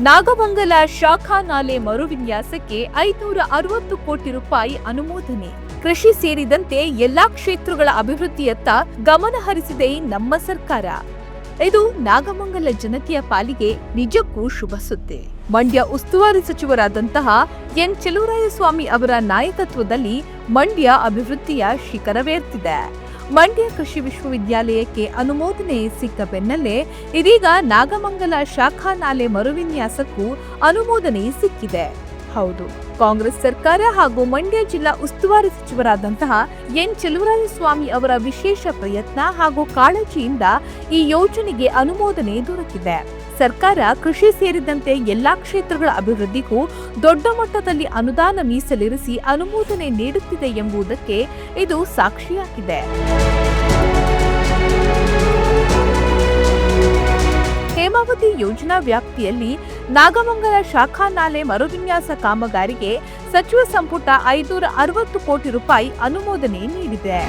ನಾಗಮಂಗಲ ಶಾಖಾ ನಾಲೆ ಮರುವಿನ್ಯಾಸಕ್ಕೆ ಐದುನೂರ ಅರವತ್ತು ಕೋಟಿ ರೂಪಾಯಿ ಅನುಮೋದನೆ. ಕೃಷಿ ಸೇರಿದಂತೆ ಎಲ್ಲಾ ಕ್ಷೇತ್ರಗಳ ಅಭಿವೃದ್ಧಿಯತ್ತ ಗಮನ ಹರಿಸಿದೆ ನಮ್ಮ ಸರ್ಕಾರ. ಇದು ನಾಗಮಂಗಲ ಜನತೆಯ ಪಾಲಿಗೆ ನಿಜಕ್ಕೂ ಶುಭ ಸುದ್ದಿ. ಮಂಡ್ಯ ಉಸ್ತುವಾರಿ ಸಚಿವರಾದಂತಹ ಎನ್ ಚೆಲುವರಾಯಸ್ವಾಮಿ ಅವರ ನಾಯಕತ್ವದಲ್ಲಿ ಮಂಡ್ಯ ಅಭಿವೃದ್ಧಿಯ ಶಿಖರವೇರ್ತಿದೆ. ಮಂಡ್ಯ ಕೃಷಿ ವಿಶ್ವವಿದ್ಯಾಲಯಕ್ಕೆ ಅನುಮೋದನೆ ಸಿಕ್ಕ ಬೆನ್ನಲ್ಲೇ ಇದೀಗ ನಾಗಮಂಗಲ ಶಾಖಾ ನಾಲೆ ಮರುವಿನ್ಯಾಸಕ್ಕೂ ಅನುಮೋದನೆ ಸಿಕ್ಕಿದೆ. ಹೌದು, ಕಾಂಗ್ರೆಸ್ ಸರ್ಕಾರ ಹಾಗೂ ಮಂಡ್ಯ ಜಿಲ್ಲಾ ಉಸ್ತುವಾರಿ ಸಚಿವರಾದಂತಹ ಎನ್ ಚೆಲುವರಾಯಸ್ವಾಮಿ ಅವರ ವಿಶೇಷ ಪ್ರಯತ್ನ ಹಾಗೂ ಕಾಳಜಿಯಿಂದ ಈ ಯೋಜನೆಗೆ ಅನುಮೋದನೆ ದೊರಕಿದೆ. ಸರ್ಕಾರ ಕೃಷಿ ಸೇರಿದಂತೆ ಎಲ್ಲಾ ಕ್ಷೇತ್ರಗಳ ಅಭಿವೃದ್ಧಿಗೂ ದೊಡ್ಡ ಮಟ್ಟದಲ್ಲಿ ಅನುದಾನ ಮೀಸಲಿರಿಸಿ ಅನುಮೋದನೆ ನೀಡುತ್ತಿದೆ ಎಂಬುದಕ್ಕೆ ಇದು ಸಾಕ್ಷಿಯಾಗಿದೆ. ಹೇಮಾವತಿ ಯೋಜನಾ ವ್ಯಾಪ್ತಿಯಲ್ಲಿ ನಾಗಮಂಗಲ ಶಾಖಾ ನಾಲೆ ಮರುವಿನ್ಯಾಸ ಕಾಮಗಾರಿಗೆ ಸಚಿವ ಸಂಪುಟ ಐನೂರ ಅರವತ್ತು ಕೋಟಿ ರೂಪಾಯಿ ಅನುಮೋದನೆ ನೀಡಿದೆ.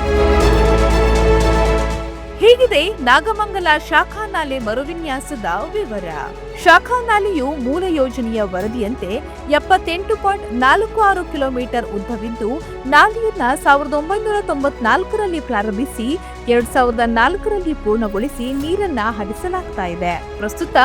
ಹೀಗಿದೆ ನಾಗಮಂಗಲ ಶಾಖಾನಾಲೆ ಮರುವಿನ್ಯಾಸದ ವಿವರ. ಶಾಖಾನಾಲೆಯು ಮೂಲ ಯೋಜನೆಯ ವರದಿಯಂತೆ ಎಪ್ಪತ್ತೆಂಟು ಪಾಯಿಂಟ್ ನಾಲ್ಕು ಆರು ಕಿಲೋಮೀಟರ್ ಉದ್ದವಿದ್ದು, ನಾಲೆಯನ್ನ ಸಾವಿರದ ಒಂಬೈನೂರ ತೊಂಬತ್ನಾಲ್ಕರಲ್ಲಿ ಪ್ರಾರಂಭಿಸಿ, ಎರಡ್ ಸಾವಿರದ ನಾಲ್ಕರಲ್ಲಿ ಪೂರ್ಣಗೊಳಿಸಿ ನೀರನ್ನ ಹರಿಸಲಾಗ್ತಾ ಇದೆ. ಪ್ರಸ್ತುತ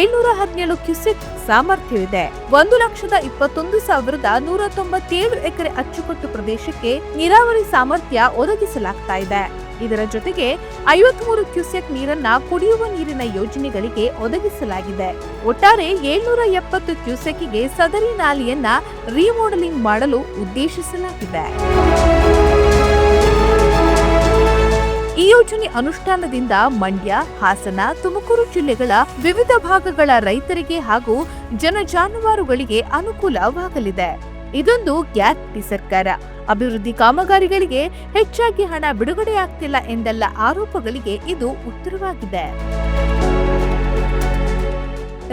ಏಳ್ನೂರ ಹದಿನೇಳು ಕ್ಯೂಸೆಕ್ ಸಾಮರ್ಥ್ಯವಿದೆ. ಒಂದು ಲಕ್ಷದ ಇಪ್ಪತ್ತೊಂದು ಸಾವಿರದ ನೂರ ತೊಂಬತ್ತೇಳು ಎಕರೆ ಅಚ್ಚುಕಟ್ಟು ಪ್ರದೇಶಕ್ಕೆ ನೀರಾವರಿ ಸಾಮರ್ಥ್ಯ ಒದಗಿಸಲಾಗ್ತಾ ಇದೆ. ಇದರ ಜೊತೆಗೆ ಐವತ್ಮೂರು ಕ್ಯೂಸೆಕ್ ನೀರನ್ನ ಕುಡಿಯುವ ನೀರಿನ ಯೋಜನೆಗಳಿಗೆ ಒದಗಿಸಲಾಗಿದೆ. ಒಟ್ಟಾರೆ ಏಳ್ನೂರ ಎಪ್ಪತ್ತು ಕ್ಯೂಸೆಕ್ಗೆ ಸದರಿ ನಾಲೆಯನ್ನ ರಿಮೋಡಲಿಂಗ್ ಮಾಡಲು ಉದ್ದೇಶಿಸಲಾಗಿದೆ. ಈ ಯೋಜನೆ ಅನುಷ್ಠಾನದಿಂದ ಮಂಡ್ಯ, ಹಾಸನ, ತುಮಕೂರು ಜಿಲ್ಲೆಗಳ ವಿವಿಧ ಭಾಗಗಳ ರೈತರಿಗೆ ಹಾಗೂ ಜನಜಾನುವಾರುಗಳಿಗೆ ಅನುಕೂಲವಾಗಲಿದೆ. ಇದೊಂದು ಗ್ಯಾರಂಟಿ ಸರ್ಕಾರ ಅಭಿವೃದ್ಧಿ ಕಾಮಗಾರಿಗಳಿಗೆ ಹೆಚ್ಚಾಗಿ ಹಣ ಬಿಡುಗಡೆಯಾಗ್ತಿಲ್ಲ ಎಂದೆಲ್ಲ ಆರೋಪಗಳಿಗೆ ಇದು ಉತ್ತರವಾಗಿದೆ.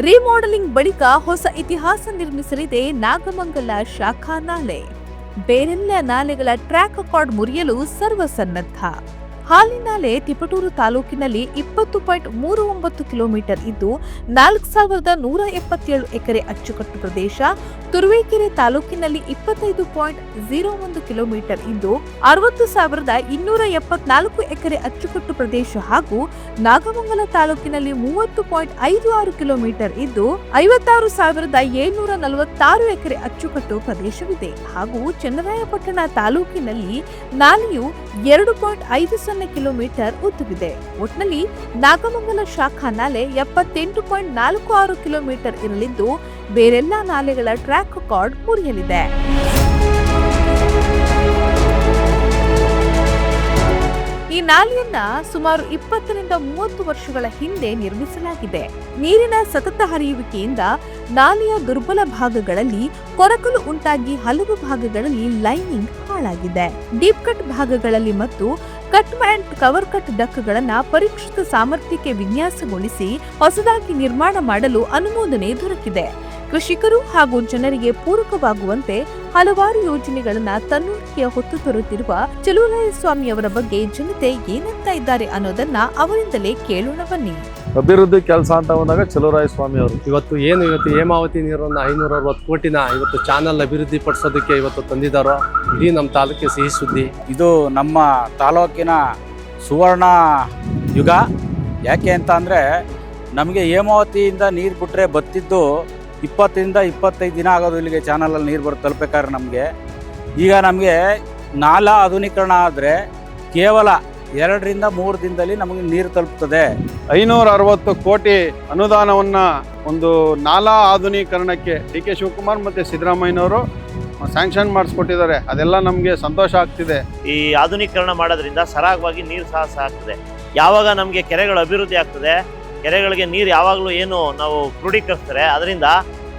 ರಿಮಾಡೆಲಿಂಗ್ ಬಳಿಕ ಹೊಸ ಇತಿಹಾಸ ನಿರ್ಮಿಸಲಿದೆ ನಾಗಮಂಗಲ ಶಾಖಾ ನಾಲೆ. ಬೇರೆಲ್ಲ ನಾಲೆಗಳ ಟ್ರ್ಯಾಕ್ ಅಕಾರ್ಡ್ ಮುರಿಯಲು ಸರ್ವಸನ್ನದ್ಧ. ಹಾಲಿ ನಾಲೆ ತಿಪಟೂರು ತಾಲೂಕಿನಲ್ಲಿ ಇಪ್ಪತ್ತು ಪಾಯಿಂಟ್ ಮೂರು ಒಂಬತ್ತು ಕಿಲೋಮೀಟರ್ ಇದ್ದು ನಾಲ್ಕು ಸಾವಿರದ ನೂರ ಎಪ್ಪತ್ತೇಳು ಎಕರೆ ಅಚ್ಚುಕಟ್ಟು ಪ್ರದೇಶ. ತುರುವೇಕೆರೆ ತಾಲೂಕಿನಲ್ಲಿ ಇಪ್ಪತ್ತೈದು ಪಾಯಿಂಟ್ ಜೀರೋ ಒಂದು ಕಿಲೋಮೀಟರ್ ಇದ್ದು ಅರವತ್ತು ಸಾವಿರದ ಇನ್ನೂರ ಎಪ್ಪತ್ನಾಲ್ಕು ಎಕರೆ ಅಚ್ಚುಕಟ್ಟು ಪ್ರದೇಶ ಹಾಗೂ ನಾಗಮಂಗಲ ತಾಲೂಕಿನಲ್ಲಿ ಮೂವತ್ತು ಪಾಯಿಂಟ್ ಐದು ಆರು ಕಿಲೋಮೀಟರ್ ಇದ್ದು ಐವತ್ತಾರು ಸಾವಿರದ ಏಳ್ನೂರ ನಲವತ್ತಾರು ಎಕರೆ ಅಚ್ಚುಕಟ್ಟು ಪ್ರದೇಶವಿದೆ ಹಾಗೂ ಚನ್ನರಾಯಪಟ್ಟಣ ತಾಲೂಕಿನಲ್ಲಿ ನಾಲೆಯು ಎರಡು ಪಾಯಿಂಟ್ ಐದು ಕಿಲೋಮೀಟರ್ ಉದ್ದವಿದೆ. ಒಟ್ನಲ್ಲಿ ನಾಗಮಂಗಲ ಶಾಖಾ ನಾಲೆ ಎಪ್ಪತ್ತೆಂಟು ಪಾಯಿಂಟ್ ನಾಲ್ಕು ಆರು ಕಿಲೋಮೀಟರ್ ಇರಲಿದ್ದು, ಬೇರೆಲ್ಲ ನಾಲೆಗಳ ಟ್ರ್ಯಾಕ್ ರೆಕಾರ್ಡ್ ಮುರಿಯಲಿದೆ. ಈ ನಾಲೆಯನ್ನ ಸುಮಾರು ಇಪ್ಪತ್ತರಿಂದ ಮೂವತ್ತು ವರ್ಷಗಳ ಹಿಂದೆ ನಿರ್ಮಿಸಲಾಗಿದೆ. ನೀರಿನ ಸತತ ಹರಿಯುವಿಕೆಯಿಂದ ನಾಲೆಯ ದುರ್ಬಲ ಭಾಗಗಳಲ್ಲಿ ಕೊರಕಲು ಉಂಟಾಗಿ ಹಲವು ಭಾಗಗಳಲ್ಲಿ ಲೈನಿಂಗ್ ಹಾಳಾಗಿದೆ. ಡೀಪ್ ಕಟ್ ಭಾಗಗಳಲ್ಲಿ ಮತ್ತು ಕಟ್ ಅಂಡ್ ಕವರ್ ಕಟ್ ಡಕ್ಗಳನ್ನು ಪರೀಕ್ಷಿತ ಸಾಮರ್ಥ್ಯಕ್ಕೆ ವಿನ್ಯಾಸಗೊಳಿಸಿ ಹೊಸದಾಗಿ ನಿರ್ಮಾಣ ಮಾಡಲು ಅನುಮೋದನೆ ದೊರಕಿದೆ. ಕೃಷಿಕರು ಹಾಗೂ ಜನರಿಗೆ ಪೂರಕವಾಗುವಂತೆ ಹಲವಾರು ಯೋಜನೆಗಳನ್ನು ತನ್ನೊಳಗೆ ಹೊತ್ತು ತರುತ್ತಿರುವ ಸ್ವಾಮಿ ಅವರ ಬಗ್ಗೆ ಜನತೆ ಏನಂತ ಇದ್ದಾರೆ ಅನ್ನೋದನ್ನ ಅವರಿಂದಲೇ ಕೇಳೋಣ ಬನ್ನಿ. ಅಭಿವೃದ್ಧಿ ಕೆಲಸ ಅಂತ ಬಂದಾಗ ಚಲುವರಾಯ ಸ್ವಾಮಿ ಅವರು. ಇವತ್ತು ಏನು ಇವತ್ತು ಹೇಮಾವತಿ ನೀರನ್ನು ಐನೂರ ಅರವತ್ತು ಕೋಟಿನ ಇವತ್ತು ಚಾನಲ್ ಅಭಿವೃದ್ಧಿ ಪಡಿಸೋದಕ್ಕೆ ಇವತ್ತು ತಂದಿದ್ದಾರೋ ಇಡೀ ನಮ್ಮ ತಾಲೂಕಿಗೆ ಸಿಹಿ ಸುದ್ದಿ. ಇದು ನಮ್ಮ ತಾಲೂಕಿನ ಸುವರ್ಣ ಯುಗ. ಯಾಕೆ ಅಂತ ಅಂದರೆ ನಮಗೆ ಹೇಮಾವತಿಯಿಂದ ನೀರು ಬಿಟ್ಟರೆ ಬತ್ತಿದ್ದು ಇಪ್ಪತ್ತರಿಂದ ಇಪ್ಪತ್ತೈದು ದಿನ ಆಗೋದು ಇಲ್ಲಿಗೆ ಚಾನಲಲ್ಲಿ ನೀರು ಬರೋ ತಲುಪಬೇಕಾದ್ರೆ ನಮಗೆ. ಈಗ ನಮಗೆ ನಾಲಾ ಆಧುನೀಕರಣ ಆದರೆ ಕೇವಲ ಎರಡರಿಂದ ಮೂರು ದಿನದಲ್ಲಿ ನಮಗೆ ನೀರು ತಲುಪ್ತದೆ. ಐನೂರ ಅರವತ್ತು ಕೋಟಿ ಅನುದಾನವನ್ನ ಒಂದು ನಾಲಾ ಆಧುನೀಕರಣಕ್ಕೆ ಡಿ ಕೆ ಶಿವಕುಮಾರ್ ಮತ್ತೆ ಸಿದ್ದರಾಮಯ್ಯನವರು ಸ್ಯಾಂಕ್ಷನ್ ಮಾಡಿಸ್ಕೊಟ್ಟಿದ್ದಾರೆ. ಅದೆಲ್ಲ ನಮಗೆ ಸಂತೋಷ ಆಗ್ತಿದೆ. ಈ ಆಧುನೀಕರಣ ಮಾಡೋದ್ರಿಂದ ಸರಾಗವಾಗಿ ನೀರು ಸಹ ಆಗ್ತದೆ ಯಾವಾಗ ನಮಗೆ ಕೆರೆಗಳು ಅಭಿವೃದ್ಧಿ ಆಗ್ತದೆ, ಕೆರೆಗಳಿಗೆ ನೀರು ಯಾವಾಗಲೂ ಏನು ನಾವು ಕ್ರೋಢೀಕರಿಸ್ತಾರೆ, ಅದರಿಂದ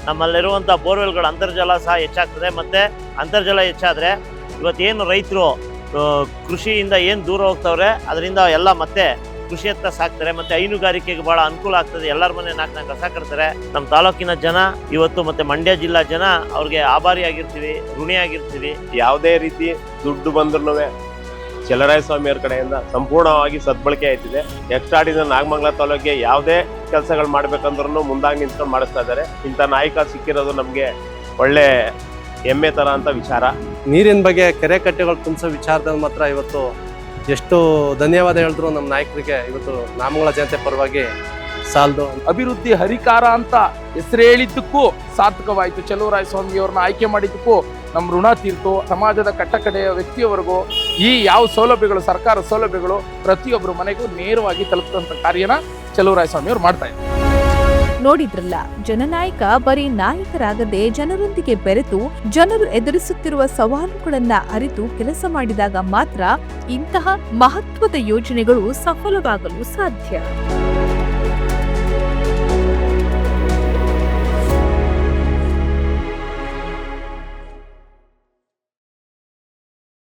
ನಮ್ಮಲ್ಲಿರುವಂಥ ಬೋರ್ವೆಲ್ಗಳು ಅಂತರ್ಜಲ ಸಹ ಹೆಚ್ಚಾಗ್ತದೆ, ಮತ್ತು ಅಂತರ್ಜಲ ಹೆಚ್ಚಾದರೆ ಇವತ್ತೇನು ರೈತರು ಕೃಷಿಯಿಂದ ಏನು ದೂರ ಹೋಗ್ತವ್ರೆ, ಅದರಿಂದ ಎಲ್ಲ ಮತ್ತೆ ಕೃಷಿಯತ್ತ ಸಾಕ್ತಾರೆ ಮತ್ತೆ ಹೈನುಗಾರಿಕೆಗೆ ಬಹಳ ಅನುಕೂಲ ಆಗ್ತದೆ. ಎಲ್ಲರ ಮನೆ ನಾಲ್ಕು ನಾಲ್ಕು ಕಸ ಕಟ್ತಾರೆ. ನಮ್ಮ ತಾಲೂಕಿನ ಜನ ಇವತ್ತು ಮತ್ತೆ ಮಂಡ್ಯ ಜಿಲ್ಲಾ ಜನ ಅವ್ರಿಗೆ ಆಭಾರಿಯಾಗಿರ್ತೀವಿ ಋಣಿಯಾಗಿರ್ತೀವಿ. ಯಾವುದೇ ರೀತಿ ದುಡ್ಡು ಬಂದ್ರೂ ಚಲರಾಯ ಸ್ವಾಮಿಯವ್ರ ಕಡೆಯಿಂದ ಸಂಪೂರ್ಣವಾಗಿ ಸದ್ಬಳಕೆ ಆಯ್ತಿದೆ. ಎಕ್ಸ್ಟ್ರಾಡಿನ ನಾಗಮಂಗಲ ತಾಲೂಕಿಗೆ ಯಾವುದೇ ಕೆಲಸಗಳು ಮಾಡ್ಬೇಕಂದ್ರೂ ಮುಂದಾಗಿ ನಿಂತ್ಕೊಂಡು ಮಾಡಿಸ್ತಾ ಇದ್ದಾರೆ. ಇಂಥ ನಾಯಕ ಸಿಕ್ಕಿರೋದು ನಮಗೆ ಒಳ್ಳೆ ಹೆಮ್ಮೆ ಥರ ಅಂತ ವಿಚಾರ. ನೀರಿನ ಬಗ್ಗೆ ಕೆರೆ ಕಟ್ಟೆಗಳು ತುಂಬಿಸೋ ವಿಚಾರದಲ್ಲಿ ಮಾತ್ರ ಇವತ್ತು ಎಷ್ಟು ಧನ್ಯವಾದ ಹೇಳಿದ್ರು ನಮ್ಮ ನಾಯಕರಿಗೆ. ಇವತ್ತು ನಾಮಗಳ ಜನತೆ ಪರವಾಗಿ ಸಾಲದು ಅಭಿವೃದ್ಧಿ ಹರಿಕಾರ ಅಂತ ಹೆಸರು ಹೇಳಿದ್ದಕ್ಕೂ ಸಾರ್ಥಕವಾಯಿತು. ಚಲುವರಾಯ ಸ್ವಾಮಿಯವ್ರನ್ನ ಆಯ್ಕೆ ಮಾಡಿದ್ದಕ್ಕೂ ನಮ್ಮ ಋಣ ತೀರ್ತು. ಸಮಾಜದ ಕಟ್ಟಕಡೆಯ ವ್ಯಕ್ತಿಯವರೆಗೂ ಈ ಯಾವ ಸೌಲಭ್ಯಗಳು, ಸರ್ಕಾರ ಸೌಲಭ್ಯಗಳು ಪ್ರತಿಯೊಬ್ಬರ ಮನೆಗೂ ನೇರವಾಗಿ ತಲುಪುವಂತ ಕಾರ್ಯನ ಚಲುವರಾಯ ಸ್ವಾಮಿಯವ್ರು ಮಾಡ್ತಾ ಇದ್ದಾರೆ. ನೋಡಿದ್ರಲ್ಲ, ಜನನಾಯಕ ಬರೀ ನಾಯಕರಾಗದೆ ಜನರೊಂದಿಗೆ ಬೆರೆತು ಜನರು ಎದುರಿಸುತ್ತಿರುವ ಸವಾಲುಗಳನ್ನ ಅರಿತು ಕೆಲಸ ಮಾಡಿದಾಗ ಮಾತ್ರ ಇಂತಹ ಮಹತ್ವದ ಯೋಜನೆಗಳು ಸಫಲವಾಗಲು ಸಾಧ್ಯ.